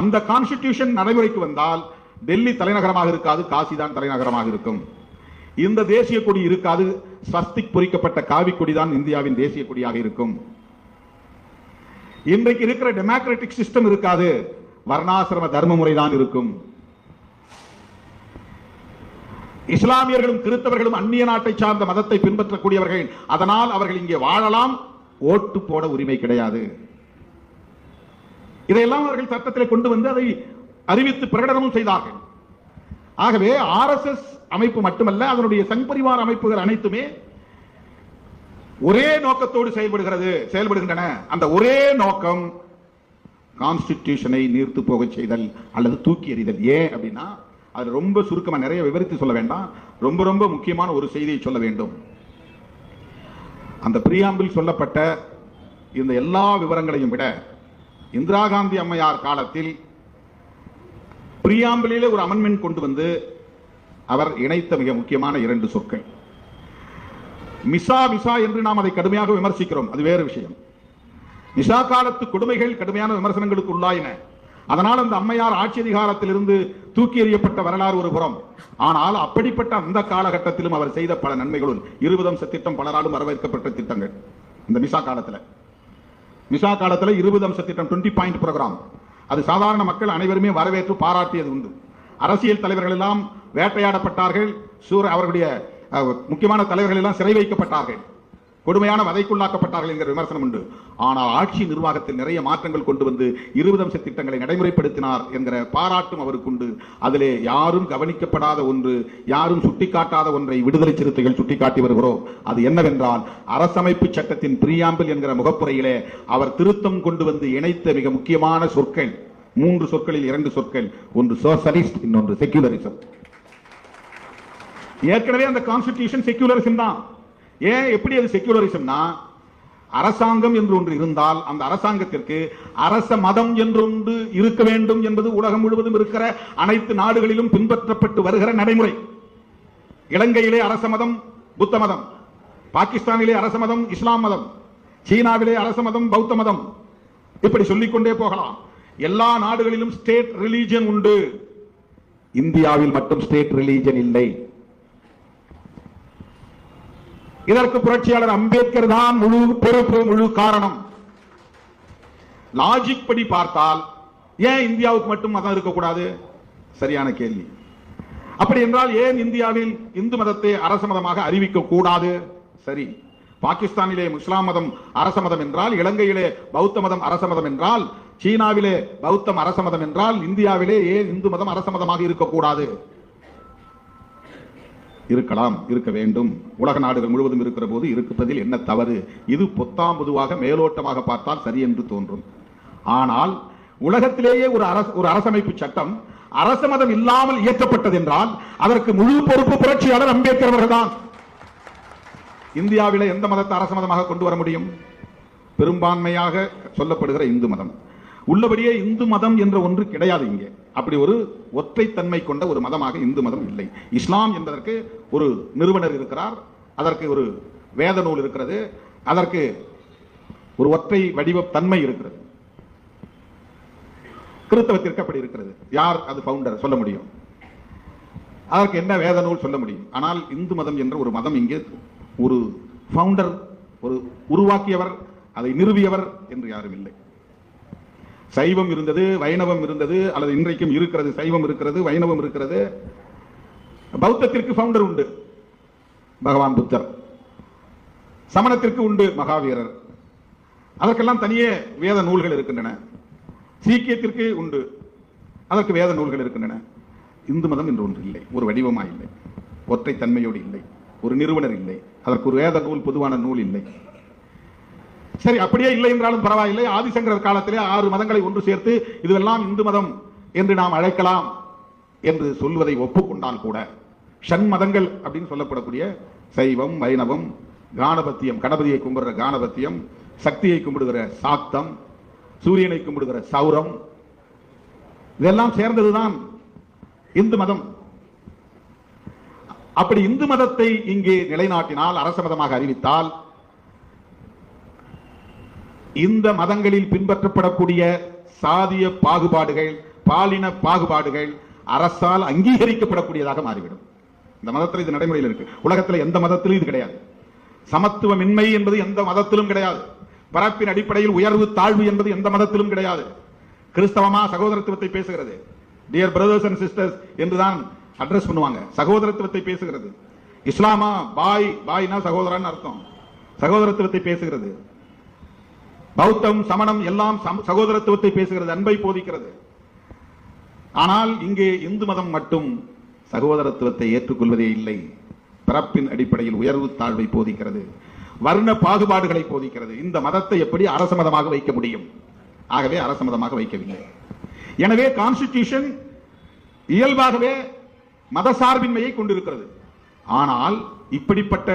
அந்த கான்ஸ்டிடியூஷன் நடைமுறைக்கு வந்தால் டெல்லி தலைநகரமாக இருக்காது காசி தான் தலைநகரமாக இருக்கும். இந்த தேசிய கொடி இருக்காது ஸ்வஸ்திக் பொறிக்கப்பட்ட காவி கொடி தான் இந்தியாவின் தேசிய கொடியாக இருக்கும். இன்றைக்கு இருக்கிற டெமோக்ராட்டிக் சிஸ்டம் இருக்காது வர்ணாசிரம தர்ம முறை தான் இருக்கும். இஸ்லாமியர்களும் கிறிஸ்தவர்களும் அந்நிய நாட்டை சார்ந்த மதத்தை பின்பற்றக்கூடியவர்கள் அதனால் அவர்கள் இங்கே வாழலாம் ஓட்டு போட உரிமை கிடையாது. இதையெல்லாம் அவர்கள் சட்டத்தில் கொண்டு வந்து அதை அறிவித்து பிரகடனமும் செய்தார்கள். ஆகவே ஆர்எஸ்எஸ் அமைப்பு மட்டுமல்ல அதனுடைய சங் பரிவார அமைப்புகள் அனைத்துமே ஒரே நோக்கத்தோடு செயல்படுகிறது செயல்படுகின்றன. அந்த ஒரே நோக்கம் கான்ஸ்டிடியூஷனை நீர்த்து போகச் செய்தல் அல்லது தூக்கி எறிதல். ஏன் அப்படின்னா அது ரொம்ப சுருக்கமாக நிறைய விவரித்து சொல்ல வேண்டாம். ரொம்ப ரொம்ப முக்கியமான ஒரு செய்தியை சொல்ல வேண்டும். அந்த பிரியாம்பில் சொல்லப்பட்ட இந்த எல்லா விவரங்களையும் விட இந்திரா காந்தி அம்மையார் காலத்தில் பிரியாம்பிலே ஒரு அமெண்ட்மெண்ட் கொண்டு வந்து அவர் இணைத்த மிக முக்கியமான இரண்டு சொற்கள். மிசா மிசா என்று நாம் அதை கடுமையாக விமர்சிக்கிறோம். அது வேறு விஷயம். மிசா காலத்து கொடுமைகள் கடுமையான விமர்சனங்களுக்கு உள்ளாயின. அதனால் அந்த அம்மையார் ஆட்சி அதிகாரத்திலிருந்து தூக்கி எறியப்பட்ட வரலாறு ஒரு புறம். ஆனால் அப்படிப்பட்ட அந்த காலகட்டத்திலும் அவர் செய்த பல நன்மைகளும் இருபது அம்ச திட்டம் பலராலும் வரவேற்கப்பட்ட திட்டங்கள். இந்த மிசா காலத்துல. நிஷா காலத்தில் இருபது அம்ச திட்டம் டுவெண்ட்டி பாயிண்ட் ப்ரோக்ராம் அது சாதாரண மக்கள் அனைவருமே வரவேற்று பாராட்டியது உண்டு. அரசியல் தலைவர்கள் எல்லாம் வேட்டையாடப்பட்டார்கள். சூர அவர்களுடைய முக்கியமான தலைவர்கள் எல்லாம் சிறை வைக்கப்பட்டார்கள். கொடுமையான வதைக்குள்ளாக்கப்பட்டார்கள் என்கிற விமர்சனம் உண்டு. ஆனால் ஆட்சி நிர்வாகத்தில் நிறைய மாற்றங்கள் கொண்டு வந்து இருபது அம்ச திட்டங்களை நடைமுறைப்படுத்தினார் என்கிற பாராட்டும் அவருக்குண்டு அதிலே யாரும் கவனிக்கப்படாத ஒன்று யாரும் சுட்டிக்காட்டாத ஒன்றை விடுதலை சிறுத்தைகள் சுட்டிக்காட்டி வருகிறோம். அது என்னவென்றால் அரசமைப்பு சட்டத்தின் பிரியாம்பில் என்கிற முகப்புரையிலே அவர் திருத்தம் கொண்டு வந்து இணைத்த மிக முக்கியமான சொற்கள் மூன்று சொற்களில் இரண்டு சொற்கள் ஒன்று சோசலிஸ்ட் இன்னொன்று செக்யூலரிசம் ஏற்கனவே அந்த கான்ஸ்டிடியூஷன் செக்யூலரிசம் தான். ஏன் எப்படி அது செக்யூலரிசம்னா அரசாங்கம் என்று ஒன்று இருந்தால் அந்த அரசாங்கத்திற்கு அரச மதம் என்றொன்று இருக்க வேண்டும் என்பது உலகம் முழுவதும் இருக்கிற அனைத்து நாடுகளிலும் பின்பற்றப்பட்டு வருகிற நடைமுறை. இலங்கையிலே அரச மதம் புத்த மதம். பாகிஸ்தானிலே அரச மதம் இஸ்லாம் மதம். சீனாவிலே அரச மதம் பௌத்த மதம். இப்படி சொல்லிக்கொண்டே போகலாம். எல்லா நாடுகளிலும் ஸ்டேட் ரிலீஜன் உண்டு. இந்தியாவில் மட்டும் ஸ்டேட் ரிலீஜன் இல்லை. இதற்கு புரட்சியாளர் அம்பேத்கர் தான் முழு பொறுப்பு முழு காரணம். லாஜிக் படி பார்த்தால் ஏன் இந்தியாவுக்கு மட்டும் மதம் இருக்கக்கூடாது? சரியான கேள்வி. அப்படி என்றால் ஏன் இந்தியாவில் இந்து மதத்தை அரச மதமாக அறிவிக்க கூடாது? சரி. பாகிஸ்தானிலே முஸ்லாம் மதம் அரச மதம் என்றால் இலங்கையிலே பௌத்த மதம் அரச மதம் என்றால் சீனாவிலே பௌத்தம் அரச மதம் என்றால் இந்தியாவிலே ஏன் இந்து மதம் அரச மதமாக இருக்கக்கூடாது? இருக்கலாம் இருக்க வேண்டும். உலக நாடுகள் முழுவதும் இருக்கிற போது இருப்பதில் என்ன தவறு? இது பொத்தாம் பொதுவாக மேலோட்டமாக பார்த்தால் சரி என்று தோன்றும். ஆனால் உலகத்திலேயே ஒரு அரசு ஒரு அரசமைப்பு சட்டம் அரச மதம் இல்லாமல் இயற்றப்பட்டது என்றால் அதற்கு முழு பொறுப்பு புரட்சியாளர் அம்பேத்கர் அவர்கள்தான். இந்தியாவில் எந்த மதத்தை அரச மதமாக கொண்டு வர முடியும்? பெரும்பான்மையாக சொல்லப்படுகிற இந்து மதம். உள்ளபடியே இந்து மதம் என்ற ஒன்று கிடையாது இங்கே. அப்படி ஒரு ஒற்றைத்தன்மை கொண்ட ஒரு மதமாக இந்து மதம் இல்லை. இஸ்லாம் என்பதற்கு ஒரு நிறுவனர் இருக்கிறார் அதற்கு ஒரு வேத நூல் இருக்கிறது அதற்கு ஒரு ஒற்றை வடிவ தன்மை இருக்கிறது. கிறிஸ்தவத்திற்கு அப்படி இருக்கிறது. யார் அது பவுண்டர் சொல்ல முடியும்? அதற்கு என்ன வேத நூல் சொல்ல முடியும்? ஆனால் இந்து மதம் என்ற ஒரு மதம் இங்கே ஒரு ஃபவுண்டர் ஒரு உருவாக்கியவர் அதை நிறுவியவர் என்று யாரும் இல்லை. சைவம் இருந்தது வைணவம் இருந்தது அல்லது இன்றைக்கும் இருக்கிறது சைவம் இருக்கிறது வைணவம் இருக்கிறது. பௌத்தத்திற்கு ஃபவுண்டர் உண்டு. பகவான் புத்தர். சமணத்திற்கு உண்டு மகாவீரர். அதற்கெல்லாம் தனியே வேத நூல்கள் இருக்கின்றன. சீக்கியத்திற்கு உண்டு. அதற்கு வேத நூல்கள் இருக்கின்றன. இந்து மதம் என்று ஒன்று இல்லை. ஒரு வடிவமா இல்லை. ஒற்றை தன்மையோடு இல்லை. ஒரு நிறுவனர் இல்லை. அதற்கு ஒரு வேத நூல் பொதுவான நூல் இல்லை. சரி அப்படியே இல்லை என்றாலும் பரவாயில்லை. ஆதிசங்கரர் காலத்திலே ஆறு மதங்களை ஒன்று சேர்த்து இதுவெல்லாம் இந்து மதம் என்று நாம் அழைக்கலாம் என்று சொல்வதை ஒப்புக்கொண்டால் கூட ஷண் மதங்கள் அப்படின்னு சொல்லப்படக்கூடிய சைவம் வைணவம் கானபத்தியம் கணபதியை கும்பிடுற கானபத்தியம் சக்தியை கும்பிடுகிற சாக்தம் சூரியனை கும்பிடுகிற சௌரம் இதெல்லாம் சேர்ந்ததுதான் இந்து மதம். அப்படி இந்து மதத்தை இங்கே நிலைநாட்டினால் அரச மதமாக அறிவித்தால் இந்த மதங்களில் பின்பற்றப்படக்கூடிய சாதிய பாகுபாடுகள் பாலின பாகுபாடுகள் அரசால் அங்கீகரிக்கப்படக்கூடியதாக மாறிவிடும். இந்த மதத்தில் இது நடைமுறையில் இருக்கு. உலகத்தில் எந்த மதத்திலும் இது கிடையாது. சமத்துவமின்மை என்பது எந்த மதத்திலும் கிடையாது. பரப்பின் அடிப்படையில் உயர்வு தாழ்வு என்பது எந்த மதத்திலும் கிடையாது. கிறிஸ்தவமா சகோதரத்துவத்தை பேசுகிறது. டியர் பிரதர்ஸ் அண்ட் சிஸ்டர்ஸ் என்றுதான் அட்ரஸ் பண்ணுவாங்க. சகோதரத்துவத்தை பேசுகிறது. இஸ்லாமா பாய் பாய்னா சகோதரன் அர்த்தம். சகோதரத்துவத்தை பேசுகிறது. பௌத்தம் சமணம் எல்லாம் சகோதரத்துவத்தை பேசுகிறது அன்பை போதிக்கிறது. ஆனால் இங்கே இந்து மதம் மட்டும் சகோதரத்துவத்தை ஏற்றுக்கொள்வதே இல்லை. பிறப்பின் அடிப்படையில் உயர்வு தாழ்வை போதிக்கிறது. வர்ண பாகுபாடுகளை போதிக்கிறது. இந்த மதத்தை எப்படி அரச மதமாக வைக்க முடியும்? ஆகவே அரச மதமாக வைக்கவில்லை. எனவே கான்ஸ்டிடியூஷன் இயல்பாகவே மதசார்பின்மையை கொண்டிருக்கிறது. ஆனால் இப்படிப்பட்ட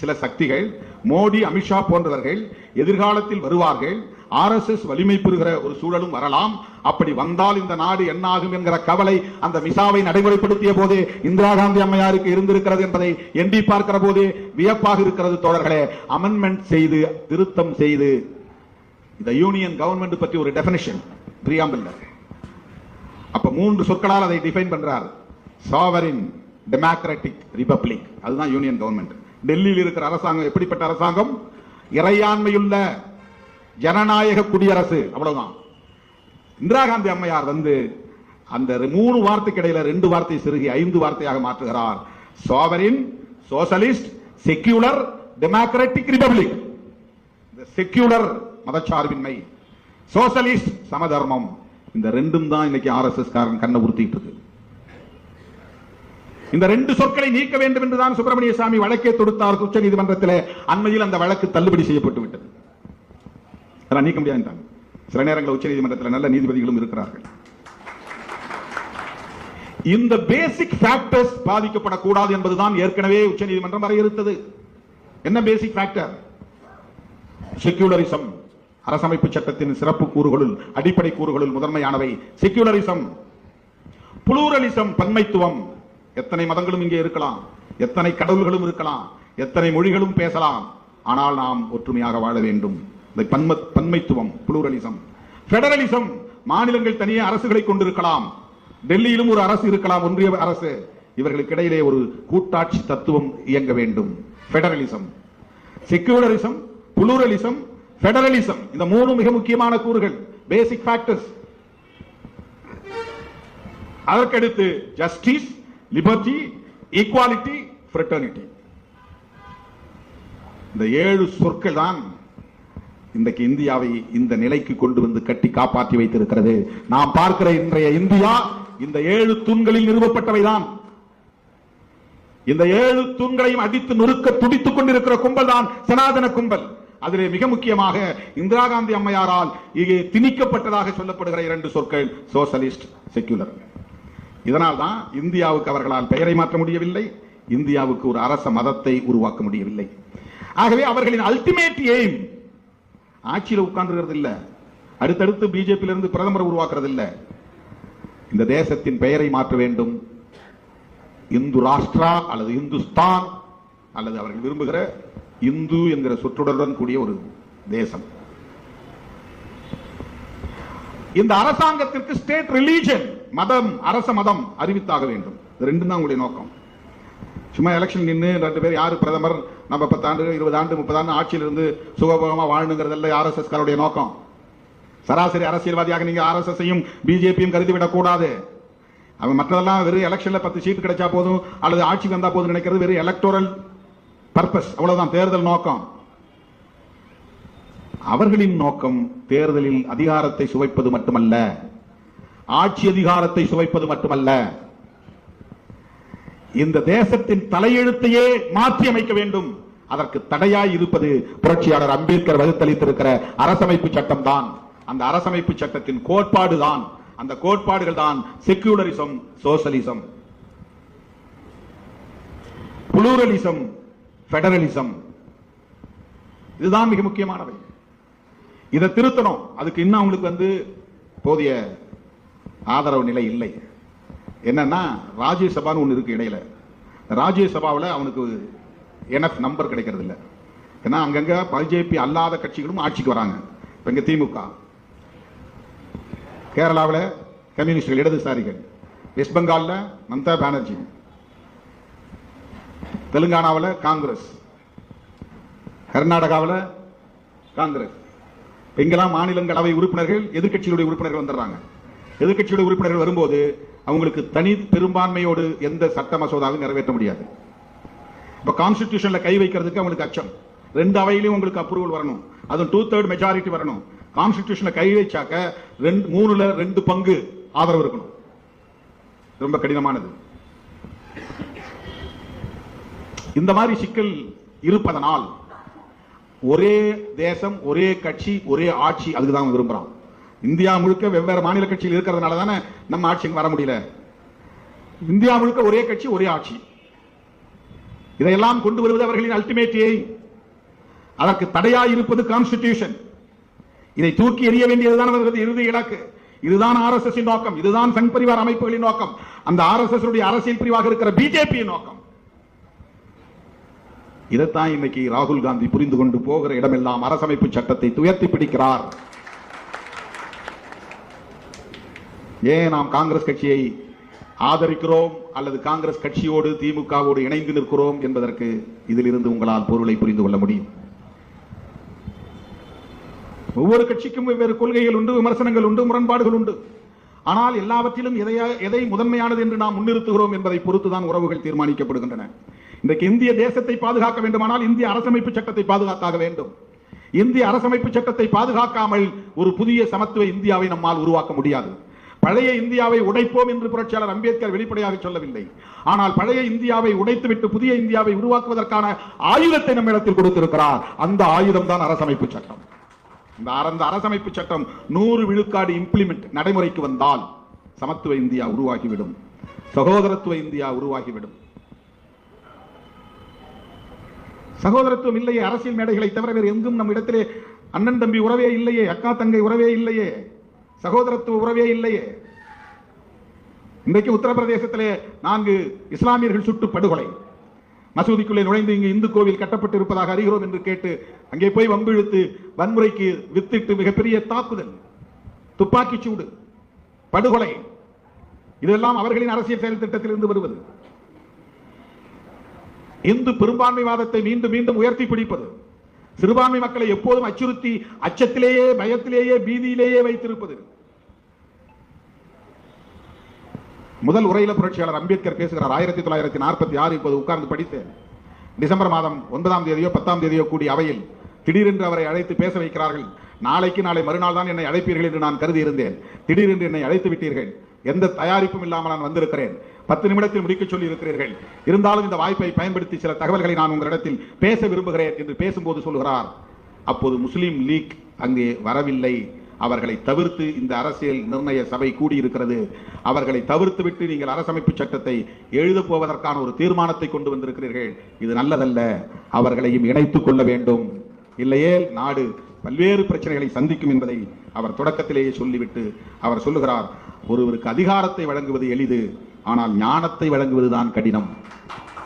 சில சக்திகள் மோடி அமித்ஷா போன்றவர்கள் எதிர்காலத்தில் வருவார்கள். ஆர்எஸ்எஸ் வலிமை பெறுகிற ஒரு சூழலும் வரலாம். அப்படி வந்தால் இந்த நாடு என்னாகும் என்கிற கவலை அந்த மிசாவை நடைமுறைப்படுத்திய போது இந்திரா காந்தி அம்மையாருக்கு இருந்திருக்கிறது என்பதை எண்ணி பார்க்கிற போது வியப்பாக இருக்கிறது தோழர்களே. அமெண்ட்மெண்ட் செய்து திருத்தம் செய்து. இந்த யூனியன் கவர்மெண்ட் பற்றி ஒரு டெபினிஷன் பிரியாம்பிள் அப்ப மூன்று சொற்களால் அதை டிஃபைன் பண்றார். சாவரின் டெமோக்ராட்டிக் ரிபப்ளிக் அதுதான் யூனியன் கவர்மெண்ட் டெல்லியில் இருக்கிற அரசாங்கம் எப்படிப்பட்ட அரசாங்கம்? இறையாண்மையுள்ள ஜனநாயக குடியரசு அவ்வளவுதான். இந்திரா காந்தி அம்மையார் வந்து அந்த மூணு வார்த்தைக்கு இடையில ரெண்டு வார்த்தை சிறுகி ஐந்து வார்த்தையாக மாற்றுகிறார். Sovereign socialist secular democratic republic இந்த செக்யூலர் மதச்சார்பின்மை. சோசலிஸ்ட் சமதர்மம். இந்த ரெண்டும் தான் இன்னைக்கு ஆர்எஸ்எஸ் காரன் கண்ணை உறுத்திட்டு இருக்கு. இந்த ரெண்டு சொற்களை நீக்க வேண்டும் என்றுதான் சுப்பிரமணிய சாமி வழக்கே தொடுத்தார் உச்ச நீதிமன்றத்தில். அண்மையில் அந்த வழக்கு தள்ளுபடி செய்யப்பட்டு விட்டது. அதெல்லாம் நீக்க முடியாது சில நேரங்களில் உச்ச நீதிமன்றத்தில் நல்ல நீதிபதிகளும் இருக்கிறார்கள். இந்த பேசிக் ஃபேக்டர்ஸ் பாதிக்கப்படக்கூடாது என்பதுதான் ஏற்கனவே உச்ச நீதிமன்றம் வரையறுத்தது. என்ன பேசிக் ஃபேக்டர் செக்யூலரிசம் அரசமைப்பு சட்டத்தின் சிறப்பு கூறுகளுள் அடிப்படை கூறுகளுள் முதன்மையானவை. Secularism pluralism பன்மைத்துவம். எத்தனை மதங்களும் இங்கே இருக்கலாம் எத்தனை கடவுள்களும் இருக்கலாம் எத்தனை மொழிகளும் பேசலாம். ஆனால் நாம் ஒற்றுமையாக வாழ வேண்டும். இந்த பன்ம பன்மைத்துவம் புளூரலிசம். பெடரலிசம் மாநிலங்கள் தனியே அரசுகளை கொண்டிருக்கலாம். டெல்லியிலும் ஒரு அரசு இருக்கலாம் ஒன்றிய அரசு. இவர்களுக்கு இடையிலே ஒரு கூட்டாட்சி தத்துவம் இயங்க வேண்டும். பெடரலிசம் செக்யூலரிசம் புளூரலிசம் பெடரலிசம் இந்த மூணு மிக முக்கியமான கூறுகள். பேசிக் ஃபேக்டர்ஸ் அதற்கடுத்து ஜஸ்டிஸ் லிபர்ட்டி ஈக்குவாலிட்டி ஃப்ரெட்டர்னிட்டி இந்த ஏழு சொற்கள் தான் இன்றைக்கு இந்தியாவை இந்த நிலைக்கு கொண்டு வந்து கட்டி காப்பாற்றி வைத்திருக்கிறது. நாம் பார்க்கிற இன்றைய இந்தியா இந்த ஏழு தூண்களில் நிறுவப்பட்டவைதான் இந்த ஏழு தூண்களையும் அடித்து நொறுக்க துடித்துக் கொண்டிருக்கிற கும்பல் தான் சனாதன கும்பல். அதிலே மிக முக்கியமாக இந்திரா காந்தி அம்மையாரால் இங்கே திணிக்கப்பட்டதாக சொல்லப்படுகிற இரண்டு சொற்கள் சோசலிஸ்ட் செக்யூலர் இதனால் தான் இந்தியாவுக்கு அவர்களால் பெயரை மாற்ற முடியவில்லை இந்தியாவுக்கு ஒரு அரச மதத்தை உருவாக்க முடியவில்லை. ஆகவே அவர்களின் அல்டிமேட் எய்ம் ஆட்சியில் உட்கார்ந்துகிறது இல்லை. அடுத்தடுத்து பிஜேபியிலிருந்து பிரதமரை உருவாக்குறது இல்லை. இந்த தேசத்தின் பெயரை மாற்ற வேண்டும். இந்து ராஷ்டிரா அல்லது இந்துஸ்தான் அல்லது அவர்கள் விரும்புகிற இந்து என்கிற சொற்றொடருடன் கூடிய ஒரு தேசம். இந்த அரசாங்கத்திற்கு ஸ்டேட் ரிலீஜன் மதம் அரச மதம் அறிவித்தாக வேண்டும். இது ரெண்டும் தான் உங்களுடைய நோக்கம். சும்மா எலெக்ஷன் நின்று ரெண்டு பேர் யாரு பிரதமர்? நம்ம பத்தாண்டு இருபது ஆண்டு முப்பது ஆண்டு ஆட்சியில் இருந்து சுகபோகமாக வாழணுங்கிறதல்ல ஆர்எஸ்எஸ் காருடைய நோக்கம். சராசரி அரசியல்வாதியாக நீங்கள் ஆர்எஸ்எஸ்ஸையும் பிஜேபியும் கருதிவிடக்கூடாது. அவன் மற்றதெல்லாம் வெறும் எலெக்ஷனில் பத்து சீட் கிடைச்சா போதும் அல்லது ஆட்சிக்கு வந்தால் போதும் நினைக்கிறது வெறும் எலக்டோரல் பர்பஸ் அவ்வளோதான் தேர்தல் நோக்கம். அவர்களின் நோக்கம் தேர்தலில் அதிகாரத்தை சுவைப்பது மட்டுமல்ல ஆட்சி அதிகாரத்தை சுவைப்பது மட்டுமல்ல. இந்த தேசத்தின் தலையெழுத்தையே மாற்றி அமைக்க வேண்டும். அதற்கு தடையாய் இருப்பது புரட்சியாளர் அம்பேத்கர் வகுத்தளித்திருக்கிற அரசமைப்பு சட்டம் தான் அந்த அரசமைப்பு சட்டத்தின் கோட்பாடு தான். அந்த கோட்பாடுகள் தான் செக்யூலரிசம் சோசலிசம் புளூரலிசம் பெடரலிசம் இதுதான் மிக முக்கியமானவை. இதை திருத்தணும். அதுக்கு இன்னும் அவங்களுக்கு வந்து போதிய ஆதரவு நிலை இல்லை. என்னன்னா ராஜ்யசபான்னு ஒன்று இருக்கு இடையில. ராஜ்யசபாவில் அவனுக்கு என்எஃப் நம்பர் கிடைக்கிறது இல்லை. ஏன்னா அங்கங்கே பிஜேபி அல்லாத கட்சிகளும் ஆட்சிக்கு வராங்க. இப்போ இங்கே திமுக. கேரளாவில் கம்யூனிஸ்டுகள் இடதுசாரிகள். வெஸ்ட் பெங்காலில் மம்தா பானர்ஜி. தெலுங்கானாவில் காங்கிரஸ். கர்நாடகாவில் காங்கிரஸ். இங்கெல்லாம் மாநிலங்களவை உறுப்பினர்கள் எதிர்க்கட்சியுடைய உறுப்பினர்கள் வந்துடுறாங்க. எதிர்க்கட்சியுடைய உறுப்பினர்கள் வரும்போது அவங்களுக்கு தனி பெரும்பான்மையோடு எந்த சட்ட மசோதாவும் நிறைவேற்ற முடியாது. இப்போ கான்ஸ்டிடியூஷன்ல கை வைக்கிறதுக்கு அவங்களுக்கு அச்சம். ரெண்டு அவையிலையும் உங்களுக்கு அப்ரூவல் வரணும். அது டூ தேர்ட் மெஜாரிட்டி வரணும். கான்ஸ்டிடியூஷன்ல கை வைச்சாக்க ரெண்டு மூணுல ரெண்டு பங்கு ஆதரவு இருக்கணும். ரொம்ப கடினமானது. இந்த மாதிரி சிக்கல் இருப்பதனால் ஒரே தேசம் ஒரே கட்சி ஒரே ஆட்சி அதுக்கு தான் விரும்புகிறான் இந்தியா முழுக்க வெவ்வேறு மாநில கட்சியில் இருக்கிறதுனால தானே நம்ம ஆட்சிக்கு வர முடியல. இந்தியா முழுக்க ஒரே கட்சி ஒரே ஆட்சி. இதையெல்லாம் கொண்டு வருவது அவர்களின் அல்டிமேட் எய்ம் அதற்கு தடையாக இருப்பது கான்ஸ்டிடியூஷன் இதை தூக்கி எறிய வேண்டியதுதான் அவர்களது இறுதி இலக்கு. இதுதான் ஆர்எஸ்எஸ் நோக்கம். இதுதான் சங் பரிவார் அமைப்புகளின் நோக்கம். அந்த ஆர்எஸ்எஸ் அரசியல் பிரிவாக இருக்கிற பிஜேபியின் நோக்கம். இதைத்தான் இன்னைக்கு ராகுல் காந்தி புரிந்து கொண்டு போகிற இடமெல்லாம் அரசமைப்பு சட்டத்தை துயர்த்தி பிடிக்கிறார். ஏன் நாம் காங்கிரஸ் கட்சியை ஆதரிக்கிறோம் அல்லது காங்கிரஸ் கட்சியோடு திமுகவோடு இணைந்து நிற்கிறோம் என்பதற்கு இதிலிருந்து உங்களால் பொருளை புரிந்து கொள்ள முடியும். ஒவ்வொரு கட்சிக்கும் வெவ்வேறு கொள்கைகள் உண்டு விமர்சனங்கள் உண்டு முரண்பாடுகள் உண்டு. ஆனால் எல்லாவற்றிலும் எதை எதை முதன்மையானது என்று நாம் முன்னிறுத்துகிறோம் என்பதை பொறுத்துதான் உறவுகள் தீர்மானிக்கப்படுகின்றன. இன்றைக்கு இந்திய தேசத்தை பாதுகாக்க வேண்டுமானால் இந்திய அரசமைப்பு சட்டத்தை பாதுகாத்தாக வேண்டும். இந்திய அரசமைப்பு சட்டத்தை பாதுகாக்காமல் ஒரு புதிய சமத்துவ இந்தியாவை நம்மால் உருவாக்க முடியாது. பழைய இந்தியாவை உடைப்போம் என்று புரட்சியாளர் அம்பேத்கர் வெளிப்படையாக சொல்லவில்லை. ஆனால் பழைய இந்தியாவை உடைத்துவிட்டு புதிய இந்தியாவை உருவாக்குவதற்கான ஆயுதத்தை நம்மிடத்தில் கொடுத்திருக்கிறார். அந்த ஆயுதம் தான் அரசமைப்பு சட்டம். இந்த அந்த அரசமைப்பு சட்டம் நூறு விழுக்காடு இம்ப்ளிமெண்ட் நடைமுறைக்கு வந்தால் சமத்துவ இந்தியா உருவாகிவிடும். சகோதரத்துவ இந்தியா உருவாகிவிடும். சகோதரத்துவம் இல்லையே அரசியல் மேடைகளை தவிர வேறு எங்கும் நம் இடத்திலே அண்ணன் தம்பி உறவே இல்லையே அக்கா தங்கை உறவே இல்லையே சகோதரத்துவ உறவே இல்லையே. இன்றைக்கு உத்தரப்பிரதேசத்திலே நான்கு இஸ்லாமியர்கள் சுட்டு படுகொலை. மசூதிக்குள்ளே நுழைந்து இங்கு இந்து கோவில் கட்டப்பட்டு இருப்பதாக அறிகிறோம் என்று கேட்டு அங்கே போய் வம்பிழுத்து வன்முறைக்கு வித்திட்டு மிகப்பெரிய தாக்குதல் துப்பாக்கிச் சூடு படுகொலை. இதெல்லாம் அவர்களின் அரசியல் செயல் திட்டத்திலிருந்து வருவது. இந்து பெரும்பான்மைவாதத்தை மீண்டும் மீண்டும் உயர்த்தி பிடிப்பது. சிறுபான்மை மக்களை எப்போதும் அச்சுறுத்தி அச்சத்திலேயே பயத்திலேயே பீதியிலேயே வைத்திருப்பது. முதல் உரையில புரட்சியாளர் அம்பேத்கர் பேசுகிறார். ஆயிரத்தி தொள்ளாயிரத்தி நாற்பத்தி ஆறு இப்போது உட்கார்ந்து படித்தேன். டிசம்பர் மாதம் ஒன்பதாம் தேதியோ பத்தாம் தேதியோ கூடிய அவையில் திடீரென்று அவரை அழைத்து பேச வைக்கிறார்கள். நாளைக்கு நாளை மறுநாள் தான் என்னை அழைப்பீர்கள் என்று நான் கருதி இருந்தேன் திடீரென்று என்னை அழைத்து விட்டீர்கள். எந்த தயாரிப்பும் இல்லாமல் நான் வந்திருக்கிறேன். பத்து நிமிடத்தில் முடிக்க சொல்லி இருக்கிறீர்கள் இருந்தாலும் இந்த வாய்ப்பை பயன்படுத்தி சில தகவல்களை நான் உங்களிடத்தில் பேச விரும்புகிறேன் என்று பேசும்போது சொல்கிறார். அப்போது முஸ்லீம் லீக் அங்கே வரவில்லை. அவர்களை தவிர்த்து இந்த அரசியல் நிர்ணய சபை கூடியிருக்கிறது. அவர்களை தவிர்த்து விட்டு நீங்கள் அரசமைப்பு சட்டத்தை எழுதப் போவதற்கான ஒரு தீர்மானத்தை கொண்டு வந்திருக்கிறீர்கள். இது நல்லதல்ல. அவர்களையும் இணைத்துக் கொள்ள வேண்டும். இல்லையே நாடு பல்வேறு பிரச்சனைகளை சந்திக்கும் என்பதை அவர் தொடக்கத்திலேயே சொல்லிவிட்டு அவர் சொல்லுகிறார் ஒருவருக்கு அதிகாரத்தை வழங்குவது எளிது. ஆனால் ஞானத்தை வழங்குவதுதான் கடினம்.